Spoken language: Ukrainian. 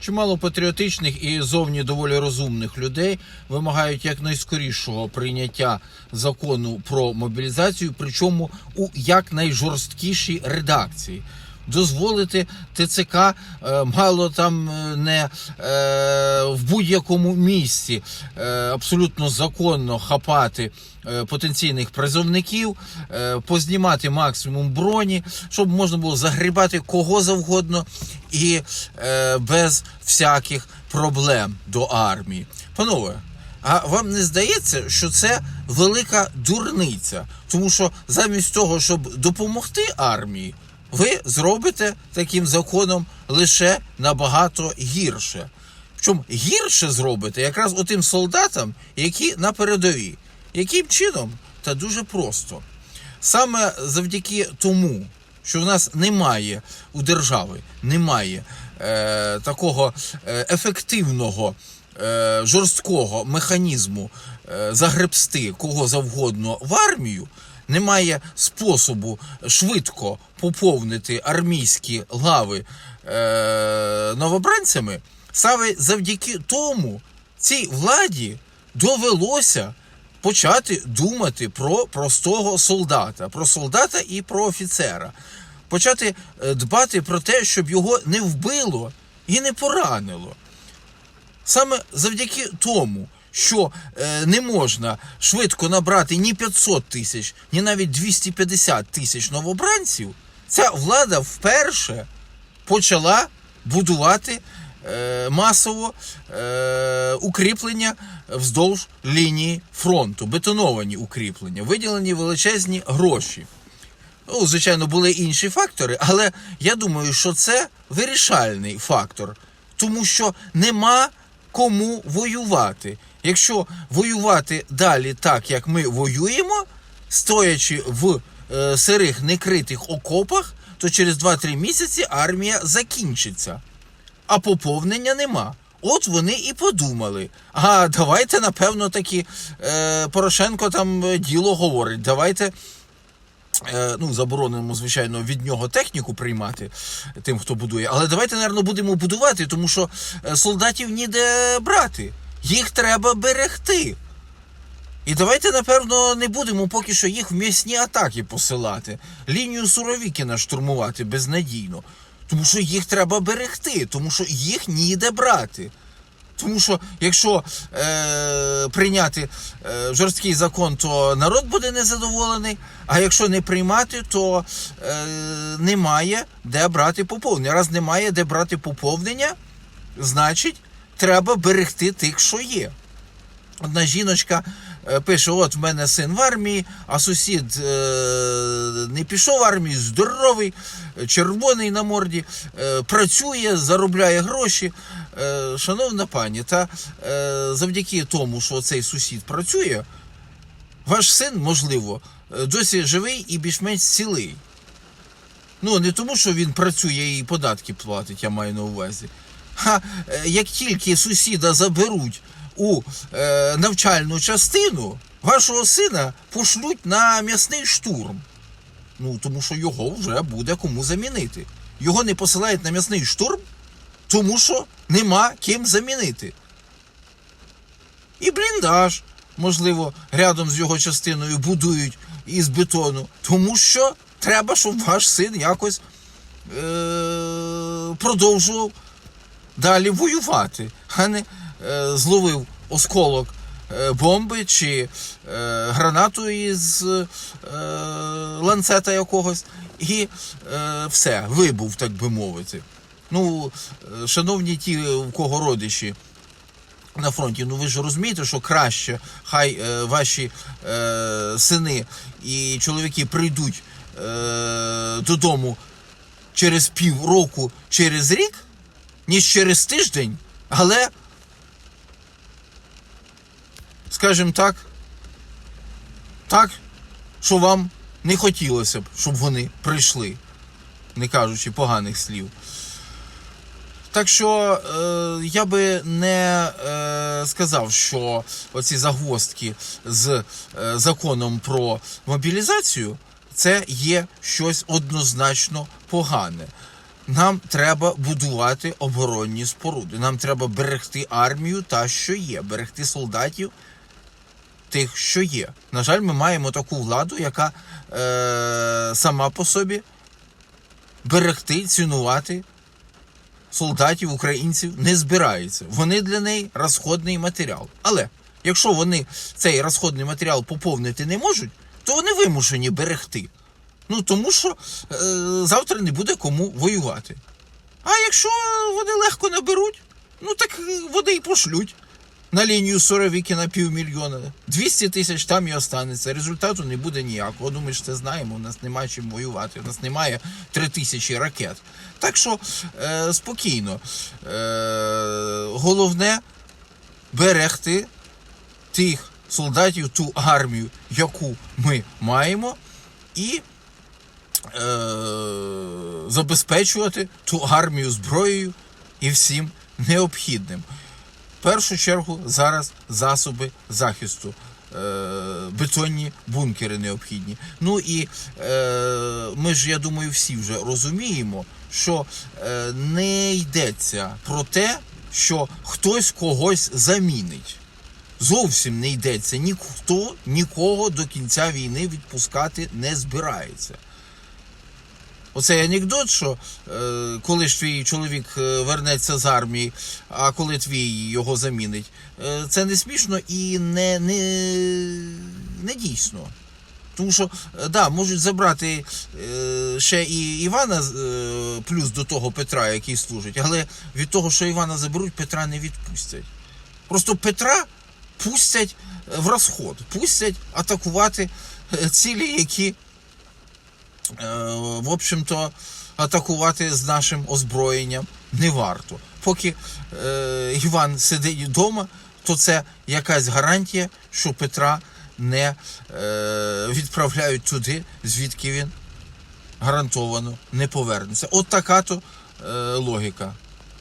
Чимало патріотичних і зовні доволі розумних людей вимагають якнайскорішого прийняття закону про мобілізацію, причому у якнайжорсткішій редакції. Дозволити ТЦК е, мало там е, не е, в будь-якому місці абсолютно законно хапати потенційних призовників, познімати максимум броні, щоб можна було загрібати кого завгодно і без всяких проблем до армії. Панове, а вам не здається, що це велика дурниця? Тому що замість того, щоб допомогти армії, ви зробите таким законом лише набагато гірше. Причому гірше зробите якраз отим солдатам, які на передовій. Яким чином? Та дуже просто. Саме завдяки тому, що в нас немає у держави, немає е, такого е, ефективного, е, жорсткого механізму е, загребсти кого завгодно в армію, немає способу швидко поповнити армійські лави е, новобранцями, саме завдяки тому цій владі довелося почати думати про простого солдата, про солдата і про офіцера, почати е, дбати про те, щоб його не вбило і не поранило. Саме завдяки тому, що е, не можна швидко набрати ні 500 тисяч, ні навіть 250 тисяч новобранців, ця влада вперше почала будувати е, масово е, укріплення вздовж лінії фронту, бетоновані укріплення, виділені величезні гроші. Ну, звичайно, були інші фактори, але я думаю, що це вирішальний фактор, тому що нема кому воювати. Якщо воювати далі так, як ми воюємо, стоячи в е, сирих некритих окопах, то через 2-3 місяці армія закінчиться, а поповнення нема. От вони і подумали. А давайте, напевно, таки е, Порошенко там е, діло говорить. Давайте Е, ну, заборонено, звичайно, від нього техніку приймати тим, хто будує. Але давайте, напевно, будемо будувати, тому що е, солдатів ніде брати. Їх треба берегти. І давайте, напевно, не будемо поки що їх в м'ясні атаки посилати, лінію Суровікіна штурмувати безнадійно. Тому що їх треба берегти, тому що їх ніде брати. Тому що якщо е, прийняти е, жорсткий закон, то народ буде незадоволений. А якщо не приймати, то е, немає де брати поповнення. Раз немає де брати поповнення, значить треба берегти тих, що є. Одна жіночка е, пише: от в мене син в армії, а сусід е, не пішов в армію, здоровий, червоний на морді, е, працює, заробляє гроші. Е, шановна пані, та е, завдяки тому, що цей сусід працює, ваш син, можливо, е, досі живий і більш-менш цілий. Ну, не тому, що він працює і податки платить, я маю на увазі. А е, як тільки сусіда заберуть у е, навчальну частину, вашого сина пошлють на м'ясний штурм. Ну, тому що його вже буде кому замінити. Його не посилають на м'ясний штурм, тому що нема ким замінити. І бліндаж, можливо, рядом з його частиною будують із бетону, тому що треба, щоб ваш син якось е- продовжував далі воювати, а не е, зловив осколок е, бомби чи е, гранату із е, ланцета якогось, і е, все, вибув, так би мовити. Ну, е, шановні ті, у кого родичі на фронті, ну ви ж розумієте, що краще хай е, ваші е, сини і чоловіки прийдуть е, додому через півроку, через рік, ніж через тиждень, але, скажімо так, так, що вам не хотілося б, щоб вони прийшли, не кажучи поганих слів. Так що е, я би не е, сказав, що оці загвоздки з е, законом про мобілізацію це є щось однозначно погане. Нам треба будувати оборонні споруди. Нам треба берегти армію та що є, берегти солдатів тих, що є. На жаль, ми маємо таку владу, яка е, сама по собі берегти, цінувати солдатів, українців не збирається. Вони для неї розходний матеріал. Але якщо вони цей розходний матеріал поповнити не можуть, то вони вимушені берегти. Ну тому що е, завтра не буде кому воювати. А якщо вони легко наберуть, ну так е, вони і пошлють на лінію Соровіки на півмільйона. 200 тисяч там і останеться. Результату не буде ніякого. Ну, ми ж це знаємо. У нас немає чим воювати. У нас немає 3 тисячі ракет. Так що е, спокійно. Е, головне берегти тих солдатів, ту армію, яку ми маємо, і забезпечувати ту армію зброєю і всім необхідним. В першу чергу зараз засоби захисту. е, Бетонні бункери необхідні. Ну і е, ми ж, я думаю, всі вже розуміємо, що е, не йдеться про те, що хтось когось замінить. Зовсім не йдеться. Ніхто нікого до кінця війни відпускати не збирається. Оцей анекдот, що е, коли ж твій чоловік е, вернеться з армії, а коли твій його замінить, е, це не смішно і не, не, не дійсно. Тому що, е, да, можуть забрати е, ще і Івана, е, плюс до того Петра, який служить, але від того, що Івана заберуть, Петра не відпустять. Просто Петра пустять в розход, пустять атакувати е, цілі, які в общем-то, атакувати з нашим озброєнням не варто. Поки е, Іван сидить вдома, то це якась гарантія, що Петра не е, відправляють туди, звідки він гарантовано не повернеться. От така то е, логіка.